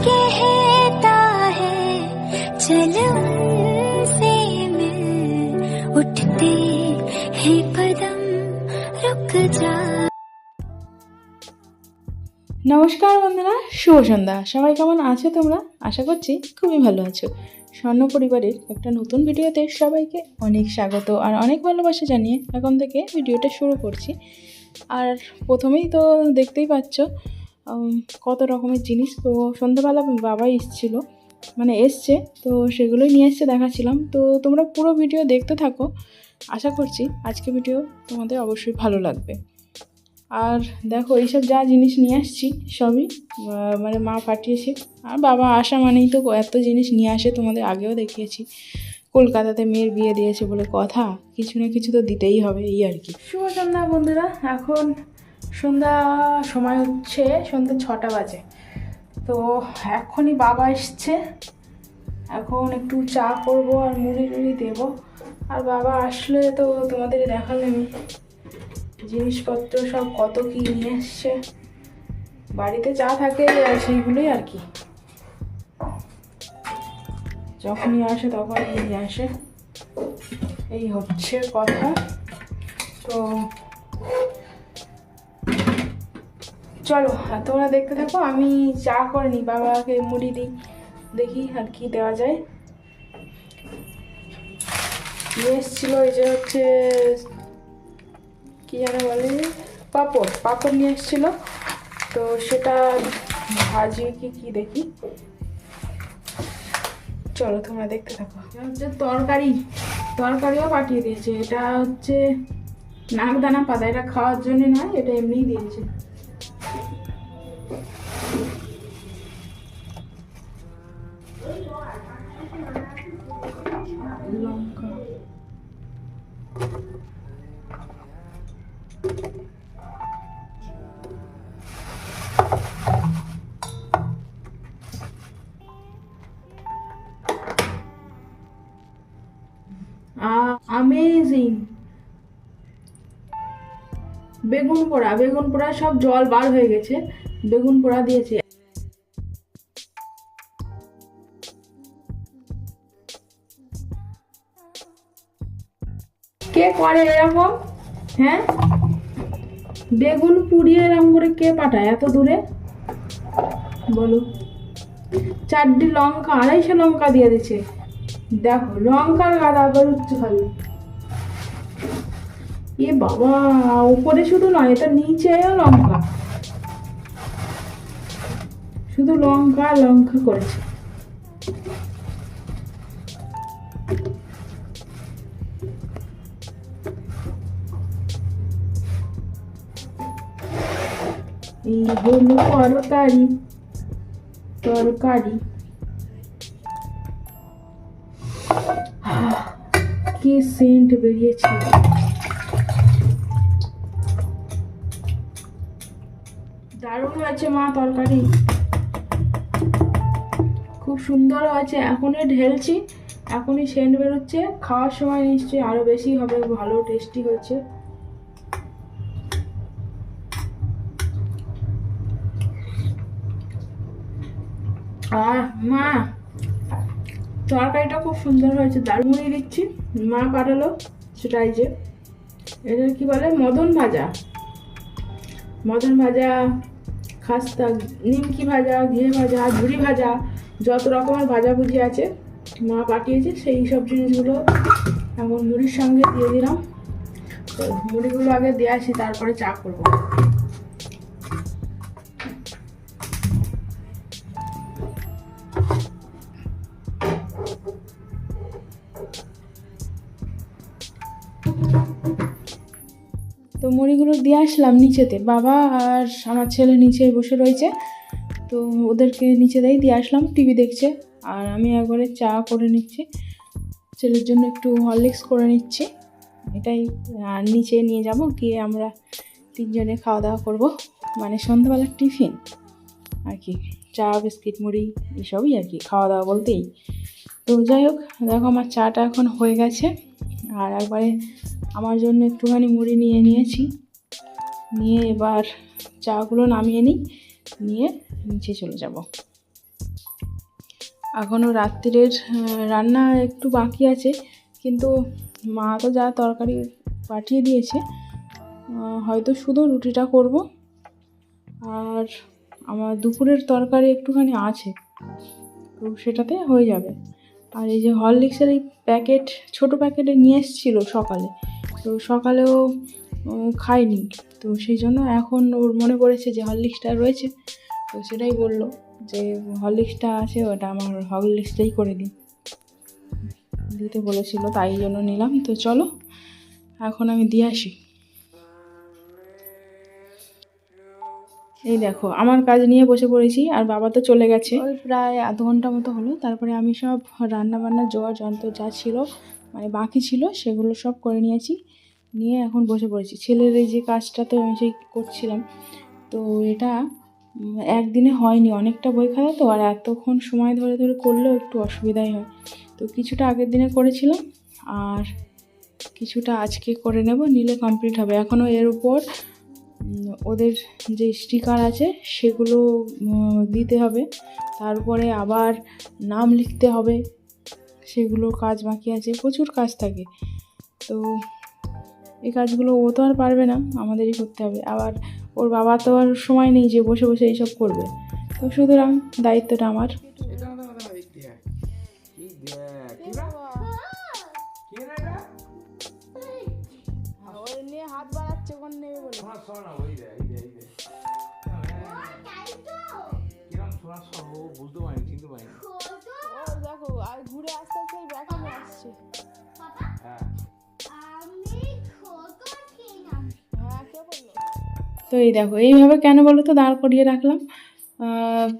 कहता है चल उनसे मिल उठते हैं पदम रुक जा নমস্কার বন্ধুরা শুভ সন্ধ্যা সবাই কেমন আছো তোমরা আশা করছি খুবই ভালো আছো স্বর্ণ পরিবারের একটা নতুন ভিডিওতে সবাইকে অনেক স্বাগত আর অনেক ভালোবাসা জানিয়ে এখন থেকে ভিডিওটা শুরু করছি আর প্রথমেই তো দেখতেই পাচ্ছ উম, কত রকমের জিনিস। তো সন্ধ্যাবেলা বাবা এসেছিল মানে এসছে, তো সেগুলোই নিয়ে এসছে দেখাচ্ছিলাম। তো তোমরা পুরো ভিডিও দেখতে থাকো। আশা করছি আজকে ভিডিও তোমাদের অবশ্যই ভালো লাগবে। আর দেখো, এইসব যা জিনিস নিয়ে আসছি, সবই মানে মা পাঠিয়েছে। আর বাবা আসা মানেই তো এত জিনিস নিয়ে আসে, তোমাদের আগেও দেখিয়েছি। কলকাতাতে মেয়ের বিয়ে দিয়েছে বলে কথা, কিছু না কিছু তো দিতেই হবে, এই আর কি। শুভ সন্ধ্যা বন্ধুরা, এখন সন্ধ্যা সময় হচ্ছে সন্ধ্যা ছটা বাজে। তো এখনই বাবা এসছে। এখন একটু চা করব আর মুড়ি টুড়ি দেবো। আর বাবা আসলে তো তোমাদের দেখালামই জিনিসপত্র সব কত কি নিয়ে এসছে। বাড়িতে যা থাকে সেইগুলোই আর কি। যখনই আসে তখনই নিয়ে আসে। এই হচ্ছে কথা। তো চলো তোমরা দেখতে থাকো, আমি চা করে নিই বাবাকে মুড়ি দিই, দেখি আর কি দেওয়া যায়। এসেছিল এই যে হচ্ছে, কি যেন বলে, পাপড় পাপড় নিয়ে এসেছিল। তো সেটা ভাজি কি কি দেখি। চলো, তোমরা দেখতে থাকো। হচ্ছে তরকারি, তরকারিও পাঠিয়ে দিয়েছে। এটা হচ্ছে নাক দানা পাতা, এটা খাওয়ার জন্য নয়, এটা এমনিই দিয়েছে। পোড়া বেগুন পোড়া সব জল বার হয়ে গেছে। বেগুন পোড়া দিয়েছে। কে করে এরকম? হ্যাঁ? বেগুন পুড়িয়ে এরকম করে কে পাঠায় এত দূরে? বলো। চারটি লঙ্কা, আড়াইশো লঙ্কা দিয়ে দিচ্ছে। দেখো লঙ্কার গাদা বেরোচ্ছে খালি এ বাবা, উপরে শুধু নয়, এটা নিচেও লঙ্কা। শুধু লঙ্কা লঙ্কা করেছে। এই হলো তরকারি তরকারি। কি সেন্ট বেরিয়েছে। দারুণ হয়েছে মা তরকারি। খুব সুন্দর হয়েছে। এখনই ঢেলছি, এখনই সেন্ট বেরোচ্ছে। খাওয়ার সময় নিশ্চয়ই আরও বেশি হবে, ভালো টেস্টি হয়েছে। আহ, মা, তরকারিটা খুব সুন্দর হয়েছে দারুণই দিচ্ছি। মা পাঠালো সেটাই যে। এটা কি বলে? মদন ভাজা। মদন ভাজা খাস্তা, নিমকি ভাজা, ঘিয়ে ভাজা ঝুড়ি ভাজা, যত রকমের ভাজাভুজি আছে মা পাঠিয়েছে, সেই সব জিনিসগুলো এখন মুড়ির সঙ্গে দিয়ে দিলাম। তো মুড়িগুলো আগে দিয়ে আসি, তারপরে চা করব। তো মুড়িগুলো দিয়ে আসলাম নিচেতে। বাবা আর আমার ছেলে নিচে বসে রয়েছে। তো ওদেরকে নিচেতেই দিয়ে আসলাম, টিভি দেখছে। আর আমি একবারে চা করে নিচ্ছি। ছেলের জন্য একটু হরলিক্স করে নিচ্ছি। এটাই, আর নিচে নিয়ে যাব, গিয়ে আমরা তিনজনে খাওয়া দাওয়া করব। মানে সন্ধ্যাবেলার টিফিন আর কি। চা, বিস্কিট, মুড়ি, এসবই আর কি, খাওয়া দাওয়া বলতেই। তো যাই হোক, দেখো আমার চাটা এখন হয়ে গেছে। আর একবারে আমার জন্য একটুখানি মুড়ি নিয়ে নিয়েছি। নিয়ে এবার চাগুলো নামিয়ে নিই, নিয়ে নিচে চলে যাব। এখনও রাত্রিরের রান্না একটু বাকি আছে, কিন্তু মা তো যা তরকারি পাঠিয়ে দিয়েছে হয়তো শুধু রুটিটা করব। আর আমার দুপুরের তরকারি একটুখানি আছে, তো সেটাতে হয়ে যাবে। আর এই যে হরলিক্সের এই প্যাকেট, ছোটো প্যাকেটে নিয়ে এসেছিল সকালে তো সকালেও খাইনি। তো সেই জন্য এখন ওর মনে পড়েছে যে হরলিক্সটা রয়েছে। তো সেটাই বলল যে হরলিক্সটা আছে, ওটা আমার হরলিক্সটাই করে দিন। দিতে বলেছিল, তাই জন্য নিলাম। তো চলো, এখন আমি দিয়ে আসি। এই দেখো, আমার কাজ নিয়ে বসে পড়েছি, আর বাবা তো চলে গেছে। প্রায় আধ ঘণ্টা মতো হলো। তারপরে আমি সব রান্না বান্না জোয়ার যন্ত্র যা ছিল মানে বাকি ছিল, সেগুলো সব করে নিয়েছি। নিয়ে এখন বসে পড়েছি। ছেলের এই যে কাজটা তো আমি সেই করছিলাম। তো এটা একদিনে হয়নি। অনেকটা বই খাতা তো, আর এতক্ষণ সময় ধরে ধরে করলেও একটু অসুবিধাই হয়। তো কিছুটা আগের দিনে করেছিলাম, আর কিছুটা আজকে করে নেব, নিলে কমপ্লিট হবে। এখনও এর উপর ওদের যে স্টিকার আছে, সেগুলো দিতে হবে। তারপরে আবার নাম লিখতে হবে। সেগুলোর কাজ বাকি আছে প্রচুর কাজ থাকে। তো এই কাজগুলো ও তো আর পারবে না আমাদেরই করতে হবে। আবার ওর বাবা তো আর সময় নেই যে বসে বসে এইসব করবে। তো সুতরাং দায়িত্বটা আমার। হাত বাড়াচ্ছে তো এই দেখো, এইভাবে কেন বলো তো? দাঁড় করিয়ে রাখলাম।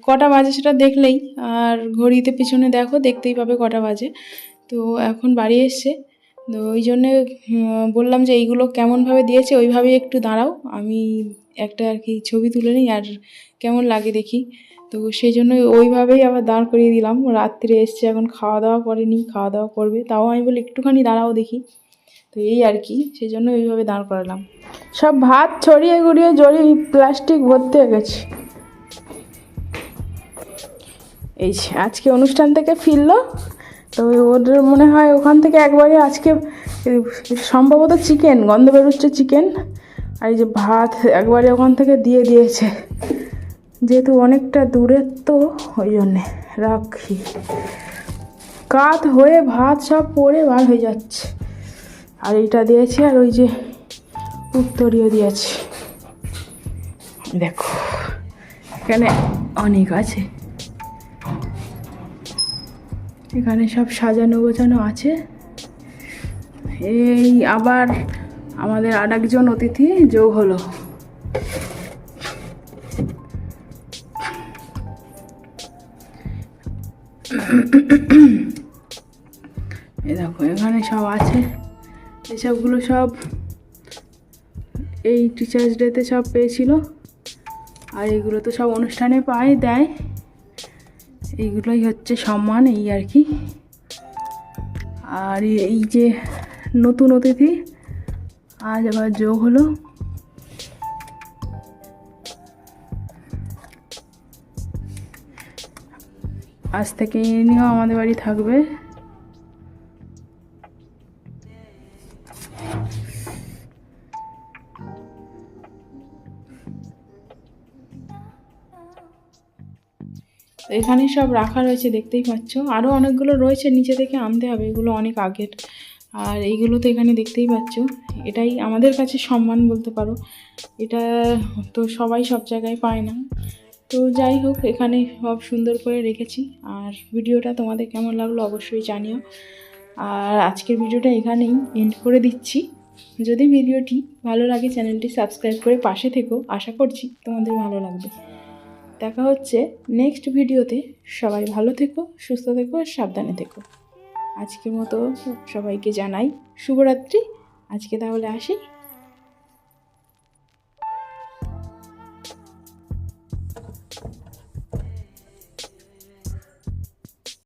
কটা বাজে সেটা দেখলেই, আর ঘড়িতে পিছনে দেখো, দেখতেই পাবে কটা বাজে। তো এখন বাড়ি এসছে। তো ওই জন্যে বললাম যে এইগুলো কেমনভাবে দিয়েছে, ওইভাবেই একটু দাঁড়াও। আমি একটা আর কি ছবি তুলে নিই, আর কেমন লাগে দেখি। তো সেই জন্য ওইভাবেই আবার দাঁড় করিয়ে দিলাম। রাত্রে এসছে, এখন খাওয়া দাওয়া করেনি, খাওয়া দাওয়া করবে। তাও আমি বলি, একটুখানি দাঁড়াও দেখি। তো এই আর কি সেই জন্য এইভাবে দাঁড় করালাম। সব ভাত ছড়িয়ে গুড়িয়ে জড়ি প্লাস্টিক ভর্তি হয়ে গেছে। এই আজকে অনুষ্ঠান থেকে ফিরলো। তো ওদের মনে হয় ওখান থেকে একবারে আজকে, সম্ভবত চিকেন গন্ধ বেরোচ্ছে চিকেন আর এই যে ভাত একবারে ওখান থেকে দিয়ে দিয়েছে। যেহেতু অনেকটা দূরের তো ওই জন্যে রাখি। কাত হয়ে ভাত সব পরে বার হয়ে যাচ্ছে। আর এইটা দিয়েছি, আর ওই যে উত্তরীয় দিয়েছি। দেখো, এখানে অনেক আছে। এখানে সব সাজানো গোছানো আছে। এই আবার আমাদের আর একজন অতিথি যোগ হলো। দেখো, এখানে সব আছে। এসবগুলো সব এই টিচার্স ডেতে সব পেয়েছিল। আর এগুলো তো সব অনুষ্ঠানে পায়, দেয়। এইগুলোই হচ্ছে সম্মান, এই আর কি। আর এই যে নতুন অতিথি, আজ আবার যোগ হলো। আজ থেকে ইনিও আমাদের বাড়ি থাকবে। তো এখানে সব রাখা রয়েছে, দেখতেই পাচ্ছ। আরও অনেকগুলো রয়েছে, নিচে থেকে আনতে হবে। এগুলো অনেক আগের। আর এইগুলো তো এখানে দেখতেই পাচ্ছ। এটাই আমাদের কাছে সম্মান বলতে পারো। এটা তো সবাই সব জায়গায় পায় না। তো যাই হোক, এখানে সব সুন্দর করে রেখেছি। আর ভিডিওটা তোমাদের কেমন লাগল অবশ্যই জানিও। আর আজকের ভিডিওটা এখানেই এন্ড করে দিচ্ছি। যদি ভিডিওটি ভালো লাগে, চ্যানেলটি সাবস্ক্রাইব করে পাশে থেকো। আশা করছি তোমাদের ভালো লাগবে। দেখা হচ্ছে নেক্সট ভিডিওতে। সবাই ভালো থেকো, সুস্থ থেকো আর সাবধানে থেকো। আজকের মতো সবাইকে জানাই শুভরাত্রি। আজকে তাহলে আসি।